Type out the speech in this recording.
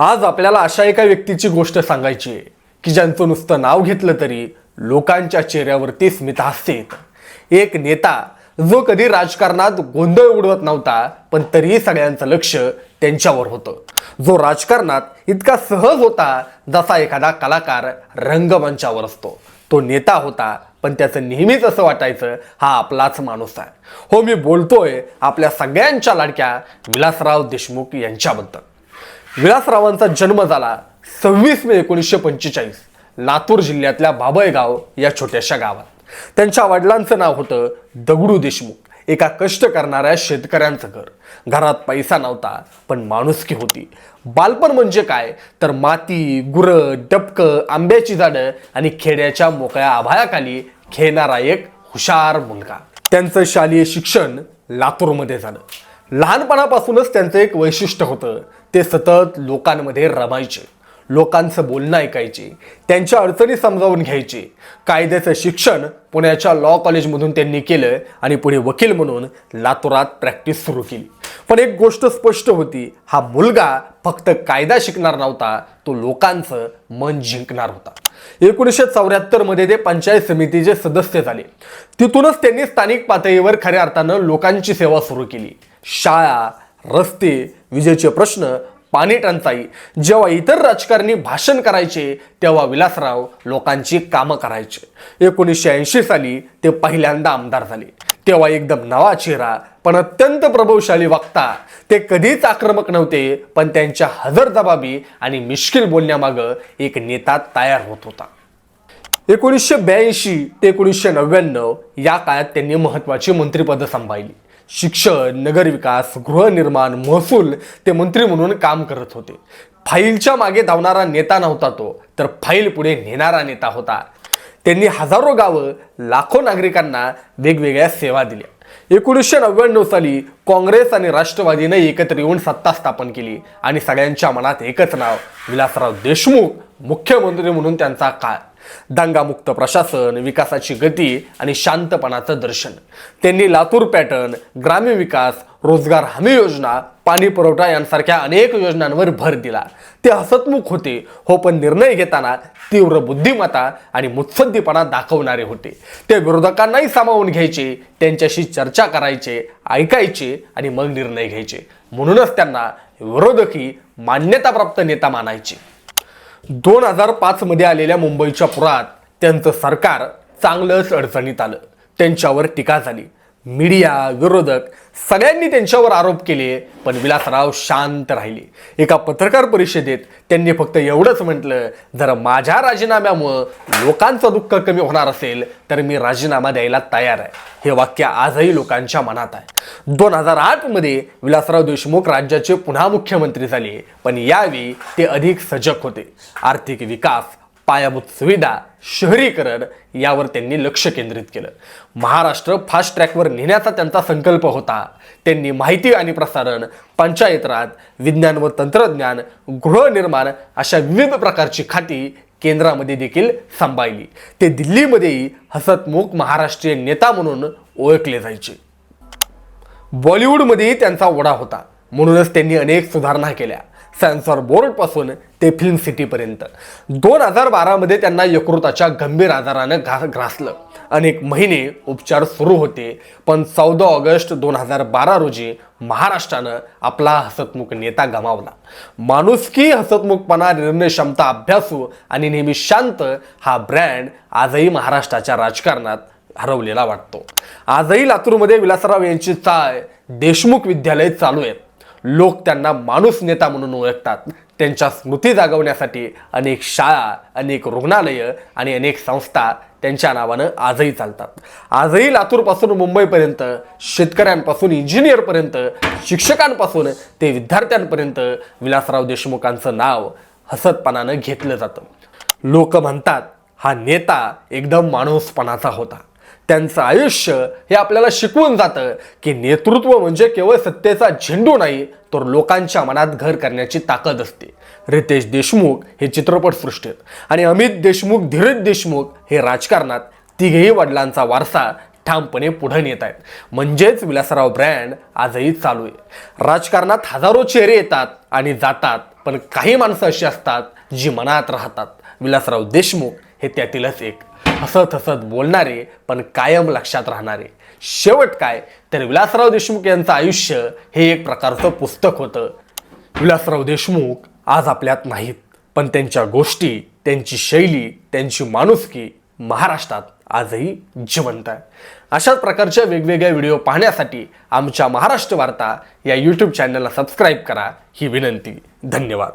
आज आपल्याला अशा एका व्यक्तीची गोष्ट सांगायची आहे की ज्यांचं नुसतं नाव घेतलं तरी लोकांच्या चेहऱ्यावरती स्मितहास्य येतं. एक नेता जो कधी राजकारणात गोंधळ उडवत नव्हता पण तरीही सगळ्यांचं लक्ष त्यांच्यावर होतं. जो राजकारणात इतका सहज होता जसा एखादा कलाकार रंगमंचावर असतो. तो नेता होता पण त्याचं नेहमीच असं वाटायचं हा आपलाच माणूस आहे. हो मी बोलतोय आपल्या सगळ्यांच्या लाडक्या विलासराव देशमुख यांच्याबद्दल. विलासरावांचा जन्म झाला सव्वीस मे एकोणीसशे पंचेचाळीस लातूर जिल्ह्यातल्या बाबळगाव या छोट्याशा गावात. त्यांच्या वडिलांचं नाव होतं दगडू देशमुख. एका कष्ट करणाऱ्या शेतकऱ्यांचं घर. घरात पैसा नव्हता पण माणुसकी होती. बालपण म्हणजे काय? तर माती गुरं डबकं आंब्याची झाडं आणि खेड्याच्या मोकळ्या आभाळाखाली खेळणारा एक हुशार मुलगा. त्यांचं शालेय शिक्षण लातूरमध्ये झालं. लहानपणापासूनच त्यांचं एक वैशिष्ट्य होतं ते सतत लोकांमध्ये रमायचे लोकांचं बोलणं ऐकायचे त्यांच्या अडचणी समजावून घ्यायचे. कायद्याचं शिक्षण पुण्याच्या लॉ कॉलेजमधून त्यांनी केलं आणि पुढे वकील म्हणून लातूरात प्रॅक्टिस सुरू केली. पण एक गोष्ट स्पष्ट होती हा मुलगा फक्त कायदा शिकणार नव्हता तो लोकांचं मन जिंकणार होता. एकोणीसशे चौऱ्याहत्तरमध्ये ते पंचायत समितीचे सदस्य झाले. तिथूनच त्यांनी स्थानिक पातळीवर खऱ्या अर्थानं लोकांची सेवा सुरू केली. शाळा रस्ते विजेचे प्रश्न पाणी टंचाई जेव्हा इतर राजकारणी भाषण करायचे तेव्हा विलासराव लोकांची कामं करायचे. एकोणीसशे ऐंशी साली ते पहिल्यांदा आमदार झाले. तेव्हा एकदम नवा चेहरा पण अत्यंत प्रभावशाली वक्ता. ते कधीच आक्रमक नव्हते पण त्यांच्या हजर जबाबी आणि मिश्किल बोलण्यामागं एक नेता तयार होत होता. एकोणीसशे ब्याऐंशी ते एकोणीसशे नव्याण्णव या काळात त्यांनी महत्त्वाची मंत्रिपदं सांभाळली. शिक्षण नगरविकास गृहनिर्माण महसूल ते मंत्री म्हणून काम करत होते. फाईलच्या मागे धावणारा नेता नव्हता तो तर फाईल पुढे नेणारा नेता होता. त्यांनी हजारो गावं लाखो नागरिकांना वेगवेगळ्या सेवा दिल्या. एकोणीसशे नव्याण्णव साली काँग्रेस आणि राष्ट्रवादीने एकत्र येऊन सत्ता स्थापन केली आणि सगळ्यांच्या मनात एकच नाव विलासराव देशमुख मुख्यमंत्री म्हणून त्यांचा काळ. दंगामुक्त प्रशासन विकासाची गती आणि शांतपणाचं दर्शन. त्यांनी लातूर पॅटर्न ग्रामीण विकास रोजगार हमी योजना पाणी पुरवठा यांसारख्या अनेक योजनांवर भर दिला. ते हसतमुख होते. हो पण निर्णय घेताना तीव्र बुद्धिमत्ता आणि मुत्सद्दीपणा दाखवणारे होते. ते विरोधकांनाही सामावून घ्यायचे त्यांच्याशी चर्चा करायचे ऐकायचे आणि मग निर्णय घ्यायचे. म्हणूनच त्यांना विरोधकी मान्यताप्राप्त नेता मानायचे. दोन हजार पाचमध्ये आलेल्या मुंबईच्या पुरात त्यांचं सरकार चांगलंच अडचणीत आलं. त्यांच्यावर टीका झाली. मीडिया विरोधक सगळ्यांनी त्यांच्यावर आरोप केले पण विलासराव शांत राहिले. एका पत्रकार परिषदेत त्यांनी फक्त एवढंच म्हटलं जर माझ्या राजीनाम्यामुळं लोकांचं दुःख कमी होणार असेल तर मी राजीनामा द्यायला तयार आहे. हे वाक्य आजही लोकांच्या मनात आहे. दोन हजार आठमध्ये विलासराव देशमुख राज्याचे पुन्हा मुख्यमंत्री झाले पण यावेळी ते अधिक सजग होते. आर्थिक विकास पायाभूत सुविधा शहरीकरण यावर त्यांनी लक्ष केंद्रित केलं. महाराष्ट्र फास्ट ट्रॅकवर नेण्याचा त्यांचा संकल्प होता. त्यांनी माहिती आणि प्रसारण पंचायत राज विज्ञान व तंत्रज्ञान गृहनिर्माण अशा विविध प्रकारची खाती केंद्रामध्ये देखील सांभाळली. ते दिल्लीमध्येही हसतमुख महाराष्ट्रीय नेता म्हणून ओळखले जायचे. बॉलिवूडमध्येही त्यांचा ओढा होता. म्हणूनच त्यांनी अनेक सुधारणा केल्या. सेन्सॉर बोर्डपासून ते फिल्म सिटीपर्यंत दोन हजार बारामध्ये त्यांना यकृताच्या गंभीर आजारानं घा ग्रासलं. अनेक महिने उपचार सुरू होते पण चौदा ऑगस्ट दोन हजार बारा रोजी महाराष्ट्रानं आपला हसतमुख नेता गमावला. माणुसकी हसतमुखपणा निर्णय क्षमता अभ्यासू आणि नेहमी शांत हा ब्रँड आजही महाराष्ट्राच्या राजकारणात हरवलेला वाटतो. आजही लातूरमध्ये विलासराव यांची चाळ देशमुख विद्यालय चालू आहेत. लोक त्यांना माणूस नेता म्हणून ओळखतात. त्यांच्या स्मृती जागवण्यासाठी अनेक शाळा अनेक रुग्णालयं आणि अनेक संस्था त्यांच्या नावानं आजही चालतात. आजही लातूरपासून मुंबईपर्यंत शेतकऱ्यांपासून इंजिनियरपर्यंत शिक्षकांपासून ते विद्यार्थ्यांपर्यंत विलासराव देशमुखांचं नाव हसतपणानं घेतलं जातं. लोक म्हणतात हा नेता एकदम माणूसपणाचा होता. त्यांचं आयुष्य हे आपल्याला शिकवून जातं की नेतृत्व म्हणजे केवळ सत्तेचा झेंडू नाही तर लोकांच्या मनात घर करण्याची ताकद असते. रितेश देशमुख हे चित्रपटसृष्टीत आणि अमित देशमुख धीरज देशमुख हे राजकारणात तिघेही वडिलांचा वारसा ठामपणे पुढे नेत आहेत. म्हणजेच विलासराव ब्रँड आजही चालू आहे. राजकारणात हजारो चेहरे येतात आणि जातात पण काही माणसं अशी असतात जी मनात राहतात. विलासराव देशमुख हे त्यातीलच एक. हसत हसत बोलणारे पण कायम लक्षात राहणारे. शेवट काय? तर विलासराव देशमुख यांचं आयुष्य हे एक प्रकारचं पुस्तक होतं. विलासराव देशमुख आज आपल्यात नाहीत पण त्यांच्या गोष्टी त्यांची शैली त्यांची माणुसकी महाराष्ट्रात आजही जिवंत आहे. अशाच प्रकारच्या वेगवेगळ्या व्हिडिओ पाहण्यासाठी आमच्या महाराष्ट्र वार्ता या यूट्यूब चॅनलला सबस्क्राईब करा. ही विनंती. धन्यवाद.